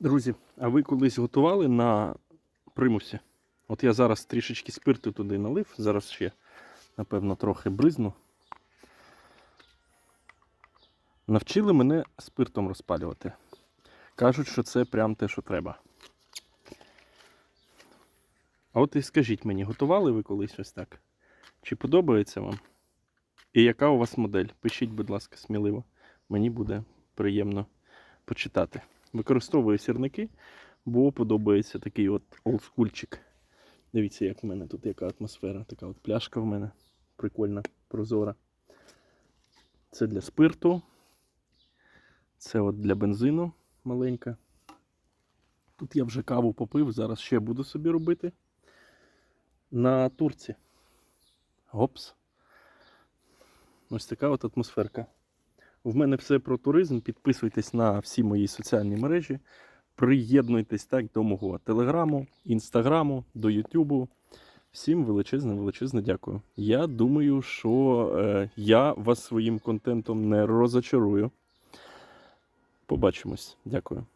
Друзі, а ви колись готували на примусі? От я зараз трішечки спирту туди налив, зараз ще, напевно, трохи бризну. Навчили мене спиртом розпалювати. Кажуть, що це прям те, що треба. А от і скажіть мені, готували ви колись ось так? Чи подобається вам? І яка у вас модель? Пишіть, будь ласка, сміливо. Мені буде приємно почитати. Використовую сірники, бо подобається такий от олдскульчик. Дивіться, як в мене тут яка атмосфера, така от пляшка в мене. Прикольна, прозора. Це для спирту. Це от для бензину маленька. Тут я вже каву попив, зараз ще буду собі робити. На турці. Гопс. Ось така от атмосферка. В мене все про туризм. Підписуйтесь на всі мої соціальні мережі. Приєднуйтесь так до мого телеграму, інстаграму, до Ютубу. Всім величезне, величезне дякую. Я думаю, що е, я вас своїм контентом не розочарую. Побачимось. Дякую.